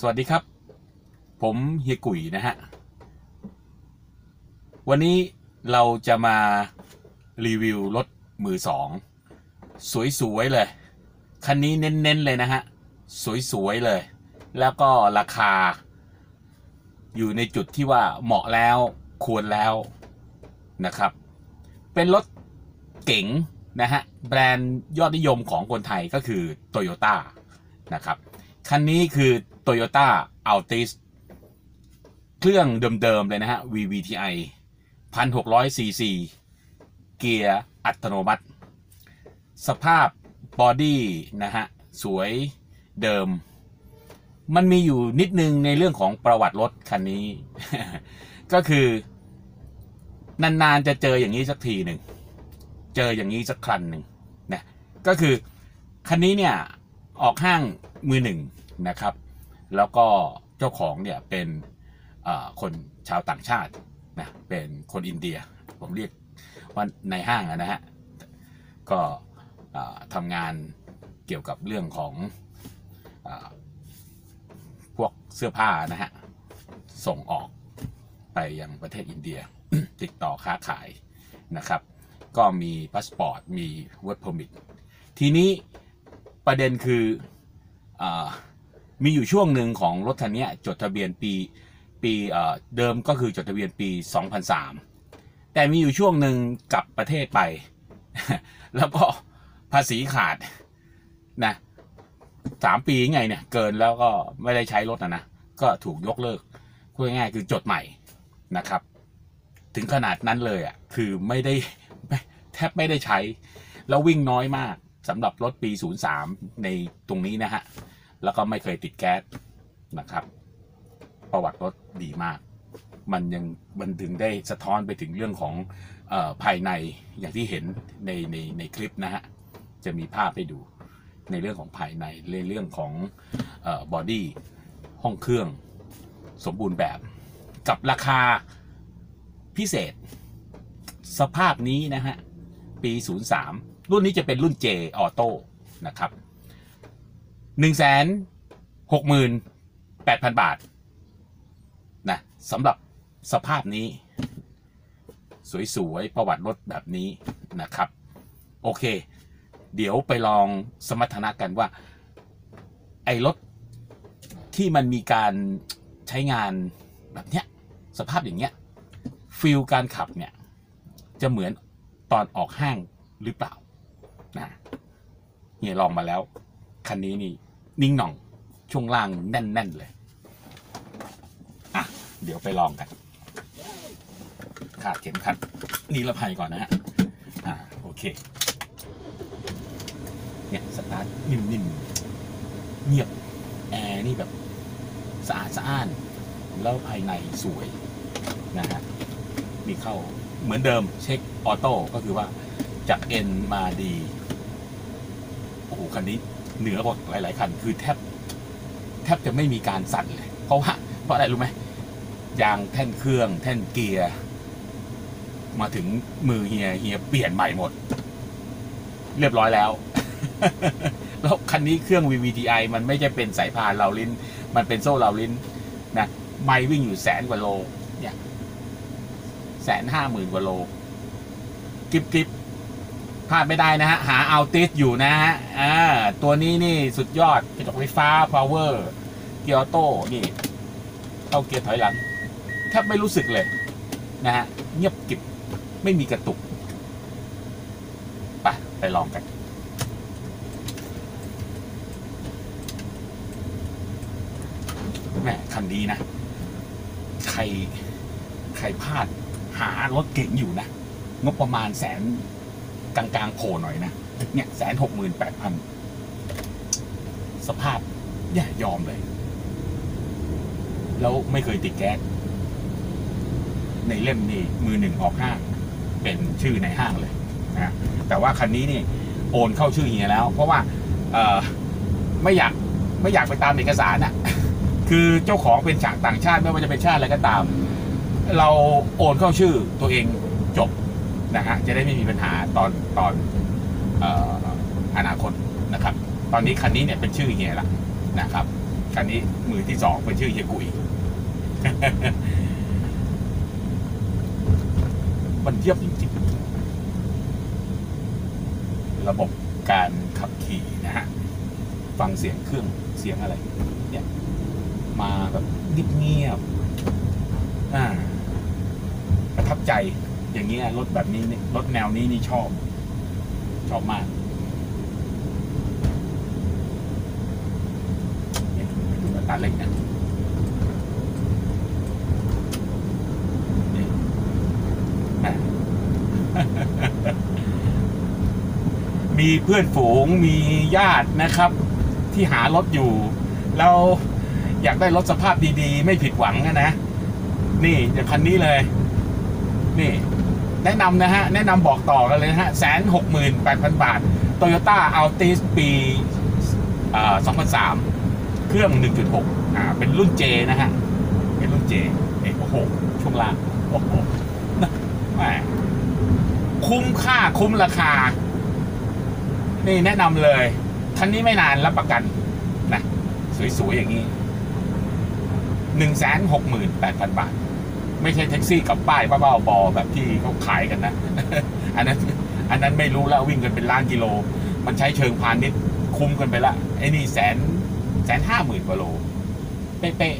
สวัสดีครับ ผมเฮียกุ๋ยนะฮะ วันนี้เราจะมารีวิวรถมือสอง สวยๆเลย คันนี้เน้นๆเลยนะฮะ สวยๆเลย แล้วก็ราคา อยู่ในจุดที่ว่าเหมาะแล้วควรแล้วนะครับ เป็นรถเก๋งนะฮะ แบรนด์ยอดนิยมของคนไทยก็คือ Toyota นะครับ คันนี้คือ Toyota Altis เครื่องเดิมๆเลยนะฮะ VVTi 1,600 cc เกียร์อัตโนมัติ สภาพบอดี้นะฮะ สวยเดิม มันมีอยู่นิดนึงในเรื่องของประวัติรถคันนี้ ก็คือนานๆจะเจออย่างนี้สักทีหนึ่ง เจออย่างนี้สักครั้นหนึ่งนะ ก็คือคันนี้เนี่ย ออกห้าง มือหนึ่งนะครับ แล้วก็เจ้าของเนี่ยเป็นคนชาวต่างชาตินะเป็นคนอินเดีย ผมเรียกว่าในห้างนะฮะ ก็ทำงานเกี่ยวกับเรื่องของอพวกเสื้อผ้านะฮะ ส่งออกไปยังประเทศอินเดียติดต่อค้าขายนะครับ ก็มีพาสปอร์ต มี work permit ทีนี้ประเด็นคือ มีอยู่ช่วงหนึ่งของรถคันนี้จดทะเบียนปีปีเดิมก็คือจดทะเบียนปี 2003 แต่มีอยู่ช่วงหนึ่งกลับประเทศไป แล้วก็ภาษีขาดนะสามปีไงเนี่ย เกินแล้วก็ไม่ได้ใช้รถนะนะ ก็ถูกยกเลิกพูดง่ายๆคือจดใหม่นะครับ ถึงขนาดนั้นเลยอะคือไม่ได้แทบไม่ได้ใช้ แล้ววิ่งน้อยมาก สำหรับรถปี 03 ในตรงนี้นะฮะ แล้วก็ไม่เคยติดแก๊สนะครับ ประวัติรถดีมาก มันยังมันถึงได้สะท้อนไปถึงเรื่องของออภายในอย่างที่เห็นในในในคลิปนะฮะ จะมีภาพให้ดูในเรื่องของภายในในเรื่องของบอดี้ห้องเครื่องสมบูรณ์แบบ กับราคาพิเศษ สภาพนี้นะฮะ ปี 03 รุ่นนี้จะเป็นรุ่น J Auto นะครับ 168,000 บาทนะสำหรับสภาพนี้ สวย ๆ ประวัติรถแบบนี้นะครับ โอเค เดี๋ยวไปลองสมรรถนะกันว่า ไอ้รถที่มันมีการใช้งานแบบเนี้ย สภาพอย่างเงี้ยฟิลการขับเนี่ย จะเหมือน ตอนออกห้างหรือเปล่านะเฮียลองมาแล้ว คันนี้นี่ นิ่งหน่องช่วงล่างแน่น ๆ เลย อะ เดี๋ยวไปลองกัน ขาดเข็มขัดนิรภัยก่อนนะฮะ อ่าโอเค เนี่ย สตาร์ทนิ่มๆ เงียบ แอร์นี่แบบสะอาดสะอ้าน แล้วภายในสวยนะฮะมีเข้า เหมือนเดิมเช็คออโต้ก็คือว่าจาก N มาดีโอ้โหคันนี้เหนือกว่าหลาย ๆ คัน คือแทบแทบจะไม่มีการสั่นเลย เพราะว่าเพราะอะไรรู้ไหมยางแท่นเครื่องแท่นเกียร์ มาถึงมือเฮียเฮียเปลี่ยนใหม่หมด เรียบร้อยแล้ว แล้วคันนี้เครื่อง VVTi มันไม่ใช่เป็นสายพานเราลิ้น มันเป็นโซ่เราลิ้นนะไม่วิ่งอยู่แสนกว่าโลเนี่ย แสนห้าหมื่นกว่าโลกิบกิบพลาดไม่ได้นะฮะ หาเอาติสอยู่นะฮะอ่าตัวนี้นี่สุดยอดกระจกไฟฟ้า power เกียร์ออโต้นี่เข้าเกียร์ถอยหลังแทบไม่รู้สึกเลย นะฮะ เงียบกิบไม่มีกระตุกไปไปลองกันแม่คันนี้นะ ใคร ใครพลาด หารถเก่งอยู่นะ งบประมาณแสนกลางๆโผล่หน่อยนะ เนี่ยแสนหกหมื่นแปดพันสภาพอย่ายอมเลย แล้วไม่เคยติดแก๊สในเล่มนี่มือหนึ่งออกห้างเป็นชื่อในห้างเลยนะแต่ว่าคันนี้นี่โอนเข้าชื่อเฮียแล้ว เพราะว่าไม่อยากไม่อยากไปตามเอกสารอะคือเจ้าของเป็นชาติต่างชาติไม่ว่าจะเป็นชาติอะไรก็ตาม เราโอนเข้าชื่อตัวเองจบนะฮะจะได้ไม่มีปัญหาตอนตอนออนาคตนะครับ ตอนนี้คันนี้เนี่ยเป็นชื่อเฮียละนะครับคันนี้มือที่สองเป็นชื่อเฮียกุยมันเยี่ยมจริงๆระบบการขับขี่นะฮะฟังเสียงเครื่องเสียงอะไร เนี่ย มาแบบเงียบๆอ่า ใจ อย่างเงี้ยรถแบบนี้นี่รถแนวนี้นี่ชอบ ชอบมากดูตาเร่งนะมีเพื่อนฝูงมีญาตินะครับ ที่หารถอยู่แล้วอยากได้รถสภาพดีๆ ไม่ผิดหวังนะ นี่อย่างคันนี้เลย นี่ แนะนำนะฮะ แนะนำบอกต่อกันเลยฮะแสนหกหมื่นแปดพันบาทโตโยต้าอัลติสปีสองพันสามเครื่อง 1.6 อ่า เป็นรุ่น J นะฮะ เป็นรุ่น J เอ้โอ้โหช่วงล่างโอ้โหแหมคุ้มค่าคุ้มราคา นี่แนะนำเลย คันนี้ไม่นานรับประกันนะ สวย ๆ อย่างนี้หนึ่งแสนหกหมื่นแปดพันบาท ไม่ใช่แท็กซี่กับป้ายบ้าๆบอๆแบบที่เขาขายกันนะ อันนั้นอันนั้นไม่รู้แล้ววิ่งกันเป็นล้านกิโล มันใช้เชิงพาณิชย์คุ้มกันไปละไอ้นี่แสนแสนห้าหมื่นกว่าโล เป๊ะ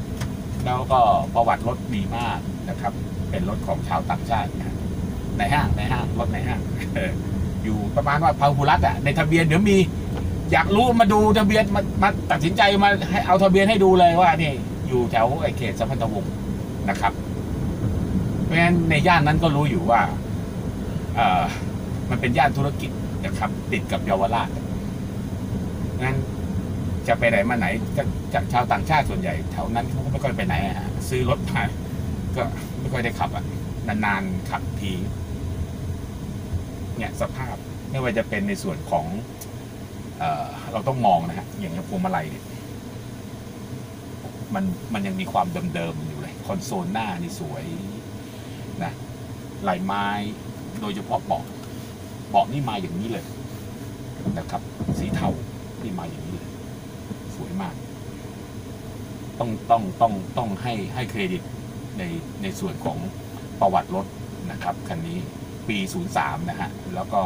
ๆแล้วก็ประวัติรถดีมากนะครับ เป็นรถของชาวต่างชาตินะในห้างในห้างรถในห้างอยู่ประมาณว่าพาหุรัตอะในทะเบียนเดี๋ยวมี อยากรู้มาดูทะเบียนมามาตัดสินใจมาให้เอาทะเบียนให้ดูเลยว่านี่ อยู่แถวไอ้เขตสัมพันธวงศ์ นะครับ เพราะฉะนั้นในย่านนั้นก็รู้อยู่ว่าเออมันเป็นย่านธุรกิจนะครับ ติดกับเยาวราชงั้นจะไปไหนมาไหนจะจากชาวต่างชาติส่วนใหญ่แถวนั้นเขาก็ไม่ค่อยไปไหนฮะซื้อรถมาก็ไม่ค่อยได้ขับอะนานๆขับทีเนี่ยสภาพไม่ว่าจะเป็นในส่วนของเออเราต้องมองนะฮะอย่างพวงมาลัยเนี่ยมันมันยังมีความเดิมๆอยู่ คอนโซลหน้านี่สวยนะลายไม้โดยเฉพาะเบาะเบาะนี่มาอย่างนี้เลยนะครับ สีเทาที่มาอย่างนี้เลย สวยมาก ต้องต้องต้องต้องให้ให้เครดิตในในส่วนของประวัติรถนะครับคันนี้ปี 03 นะฮะ แล้วก็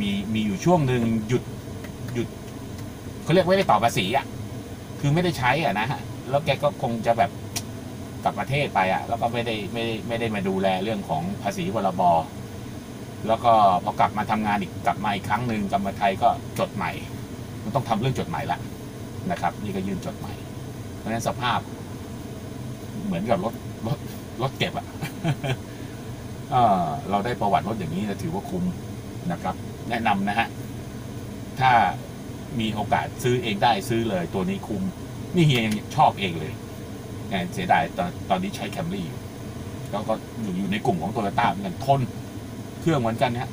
มีมีอยู่ช่วงหนึ่งหยุดหยุดเขาเรียกว่าไม่ได้ต่อภาษีอะ คือไม่ได้ใช้อะนะฮะ แล้วแกก็คงจะแบบ กลับประเทศไปอะแล้วก็ไม่ได้ไม่ได้ไม่ได้มาดูแลเรื่องของภาษีพรบแล้วก็พอกลับมาทำงานอีกกลับมาอีกครั้งหนึ่งกลับมาไทยก็จดใหม่ มันต้องทำเรื่องจดใหมายละนะครับ นี่ก็ยื่นจดใหมายเพราะฉะนั้นสภาพ เหมือนกับรถรถรถเก็บอะเอ่อเราได้ประวัติรถอย่างนี้นะถือว่าคุ้มนะครับ แนะนำนะฮะถ้ามีโอกาสซื้อเองได้ซื้อเลยตัวนี้คุ้ม นี่เฮียยังชอบเองเลย แหมเสียดายตอนตอนนี้ใช้แคมรี่อยู่แล้วก็อยู่อยู่ในกลุ่มของโตโยต้าเหมือนกันทน เครื่องเหมือนกันนะฮะ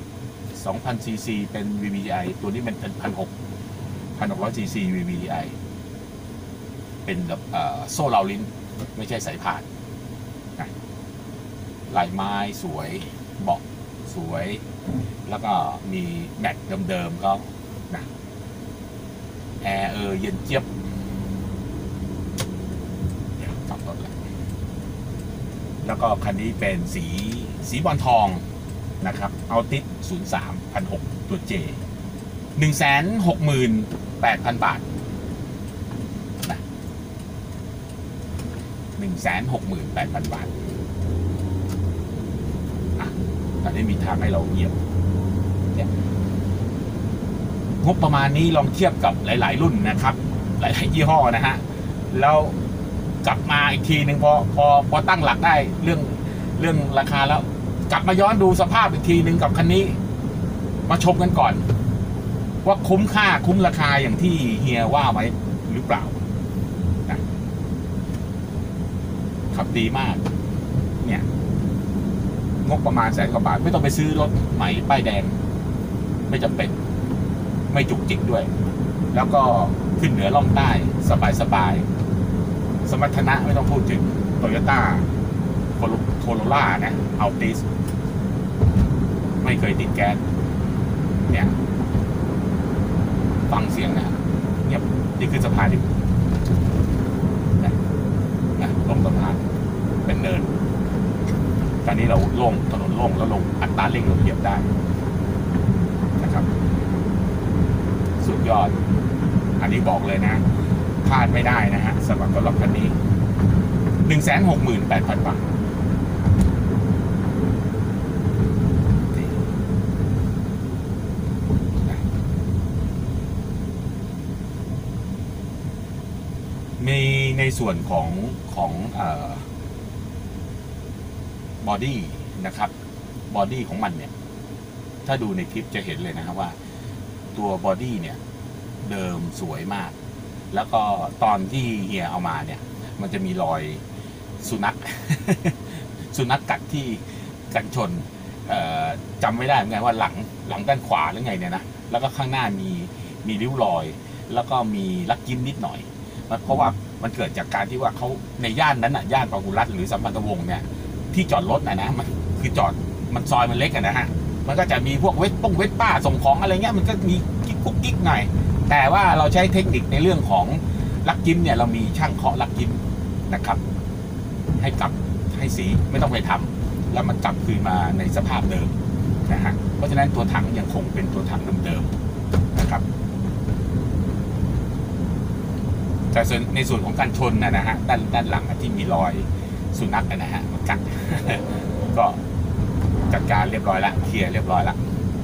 2,000ซีซีเป็น VVI ตัวนี้เป็นพันหกพันหกร้อยซีซี VVI เป็นแบบโซ่เหลาลิ้น ไม่ใช่สายพานลายไม้สวยเบาะสวย แล้วก็มีแม็กเดิมๆก็นะแอร์เออเย็นเจี๊ยบเดี๋ยวกลับรถแล้ว แล้วก็คันนี้เป็นสีสีบอลทองนะครับเอาติด03 1,600ตัวเจ168,000บาทหนึ่งแสนหกหมื่นแปดพันบาทอะตอนนี้มีทางให้เราเหยียบเนี่ยงบประมาณนี้ลองเทียบกับหลาย ๆ รุ่นนะครับ หลายๆยี่ห้อนะฮะ แล้ว กลับมาอีกทีหนึ่งพอพอพอตั้งหลักได้เรื่องเรื่องราคาแล้ว กลับมาย้อนดูสภาพอีกทีหนึ่งกับคันนี้ มาชมกันก่อน ว่าคุ้มค่าคุ้มราคาอย่างที่เฮียว่าไว้หรือเปล่าขับดีมาก เนี่ย งบประมาณแสนกว่าบาท ไม่ต้องไปซื้อรถใหม่ป้ายแดง ไม่จำเป็น ไม่จุกจิกด้วย แล้วก็ขึ้นเหนือล่องใต้สบายสบาย สมรรถนะไม่ต้องพูดถึงโตโยต้าโคโรล่านะอัลติสไม่เคยติดแก๊สเนี่ยฟังเสียงนะเงียนี่คือสะพานดิต้นทางเป็นเนิน ตอนนี้เราโล่งถนนโล่งแล้วลงอัตราเร่งเราเหยียบได้นะครับ สุดยอด อันนี้บอกเลยนะ พลาดไม่ได้นะฮะสำหรับรถคันนี้หนึ่งแสนหกหมื่นแปดพันบาทนี่นะมีในส่วนของของเอ่อบอดี้นะครับบอดี้ของมันเนี่ย ถ้าดูในคลิปจะเห็นเลยนะครับว่า ตัวบอดี้เนี่ย เดิมสวยมาก แล้วก็ตอนที่เฮียเอามาเนี่ย มันจะมีรอยสุนัข สุนัขกัดที่กันชนเอ่อจำไม่ได้เหมือนกันว่าหลังหลังด้านขวาหรือไงเนี่ยนะแล้วก็ข้างหน้ามีมีริ้วรอย แล้วก็มีลักยิ้มนิดหน่อยมันเพราะว่ามันเกิดจากการที่ว่าเขาในย่านนั้นอะย่านปากุรัตหรือสัมพันธวงศ์เนี่ยที่จอดรถนะนะมันคือจอดมันซอยมันเล็กอะนะฮะมันก็จะมีพวกเวทป้งเวทป้าส่งของอะไรเงี้ยมันก็มี กุ๊กกิ๊กหน่อยแต่ว่าเราใช้เทคนิคในเรื่องของลักยิ้มเนี่ยเรามีช่างเคาะลักยิ้มนะครับ ให้กลับให้สีไม่ต้องไปทำแล้วมันกลับคืนมาในสภาพเดิมนะฮะเพราะฉะนั้นตัวถังยังคงเป็นตัวถังเดิมๆนะครับ แต่ส่วนในส่วนของการชนนะนะฮะด้านด้านหลังที่มีรอยสุนัขนะฮะมันกัดก็จัดการเรียบร้อยละเคลียร์เรียบร้อยละ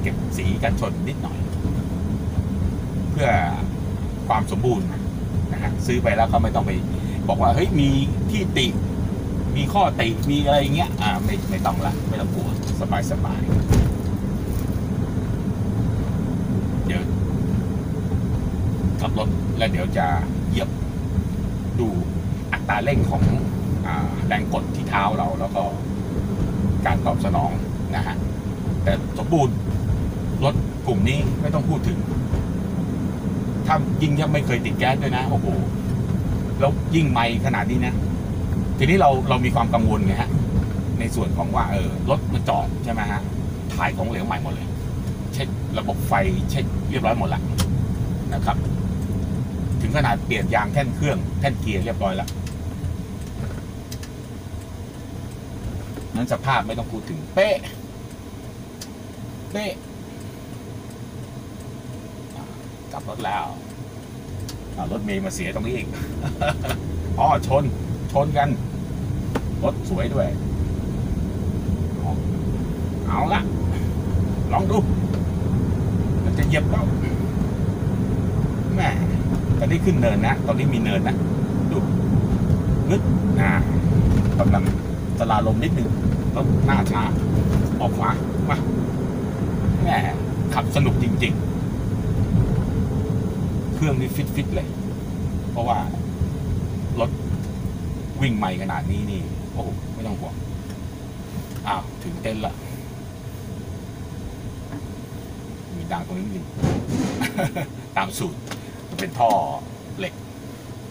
เก็บสีกันชนนิดหน่อย เพื่อความสมบูรณ์นะฮะซื้อไปแล้วก็ไม่ต้องไปบอกว่าเฮ้ยมีที่ติ มีข้อติมีอะไรเงี้ยอ่าไม่ไม่ต้องละไม่ต้องกลัวสบายสบายเดี๋ยวขับรถแล้วเดี๋ยวจะเหยียบดูอัตราเร่งของอแรงกดที่เท้าเราแล้วก็การตอบสนองนะฮะแต่สมบูรณ์รถกลุ่มนี้ไม่ต้องพูดถึง ถ้ายิ่งยังไม่เคยติดแก๊สด้วยนะโอ้โหแล้วยิ่งไม่ขนาดนี้นะทีนี้เราเรามีความกังวลไงฮะ ในส่วนของว่าเออรถมันจอดใช่ไหมฮะถ่ายของเหลวใหม่หมดเลย เช็คระบบไฟเช็คเรียบร้อยหมดละนะครับ ถึงขนาดเปลี่ยนยางแท่นเครื่องแท่นเกียร์เรียบร้อยแล้วนั้นสภาพไม่ต้องพูดถึงเป๊ะ เป๊ะอะ กลับรถแล้วรถเมย์มาเสียตรงนี้อีกอ๋อชน ชนกัน รถสวยด้วย เอาละลองดู มันจะเหยียบแล้วแม่ตอนนี้ขึ้นเนินนะ ตอนนี้มีเนินนะ ดูนึกอ่ากำลังสลาลมนิดนึงต้องหน้าช้า ออกขวามาแหมขับสนุกจริง ๆ เครื่องนี่ฟิตฟิตๆเลย เพราะว่า รถวิ่งใหม่ขนาดนี้นี่ โอ้โหไม่ต้องห่วง อ้าว ถึงเต้นละ มีดังตรงนี้นิดนึงตามสูตร มันเป็นท่อเหล็ก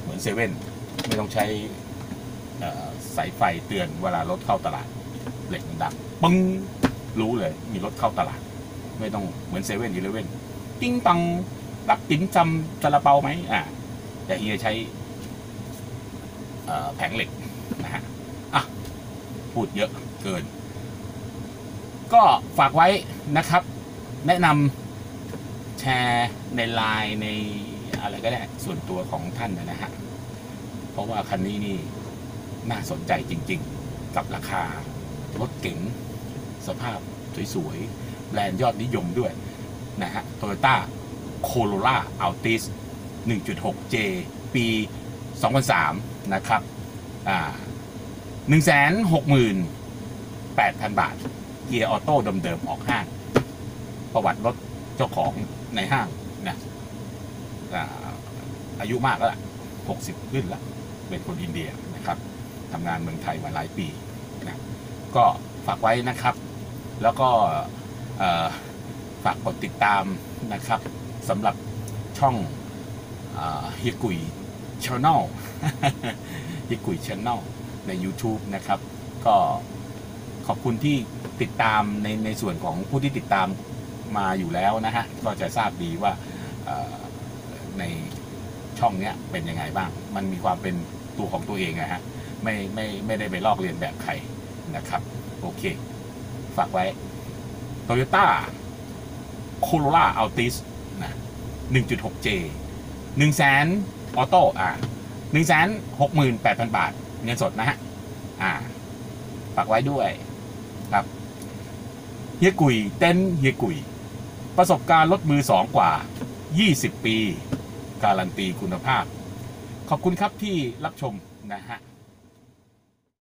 เหมือนเซเว่น ไม่ต้องใช้สายไฟเตือนเวลารถเข้าตลาด เหล็กมันดังปึ้งรู้เลย มีรถเข้าตลาด ไม่ต้องเหมือนเซเว่นอีเลเว่นติ้งตัง รับติ้มจำซาลาเปาไหมอ่าแต่เฮียใช้แผงเหล็กนะฮะอะพูดเยอะเกิน ก็ฝากไว้นะครับ แนะนำแชร์ในไลน์ในอะไรก็ได้ส่วนตัวของท่านนะฮะ เพราะว่าคันนี้นี่น่าสนใจจริง ๆ กับราคารถเก๋งสภาพสวยๆแบรนด์ยอดนิยมด้วยนะฮะ Toyota Corolla Altis 1.6J ปี 2003 นะครับอ่า168,000 บาท เกียร์ออโต้เดิมๆออกห้าง ประวัติรถเจ้าของในห้างนะอายุมากแล้ว60 ขึ้นและเป็นคนอินเดียนะครับทำงานเมืองไทยมาหลายปีนะก็ฝากไว้นะครับ แล้วก็ฝากกดติดตามนะครับ สำหรับช่องเฮียกุยช n แนลเฮียกุยช n แนลใน YouTube นะครับ ก็ขอบคุณที่ติดตามในในส่วนของผู้ที่ติดตามมาอยู่แล้วนะฮะ ก็จะทราบดีว่าในช่องเนี้ยเป็นยังไงบ้าง มันมีความเป็นตัวของตัวเองนะฮะ ไม่ไม่ไม่ได้ไปลอกเลียนแบบใครนะครับ โอเค ฝากไว้ Toyota Corolla Altis นะ 1.6J 1แสนออโต้อ่า1แสน68,000 บาท เงินสดนะฮะ อ่าฝากไว้ด้วยครับเฮียกุยเต้นเฮียกุย ประสบการณ์รถมือสองกว่า 20 ปี การันตีคุณภาพ ขอบคุณครับที่รับชมนะฮะ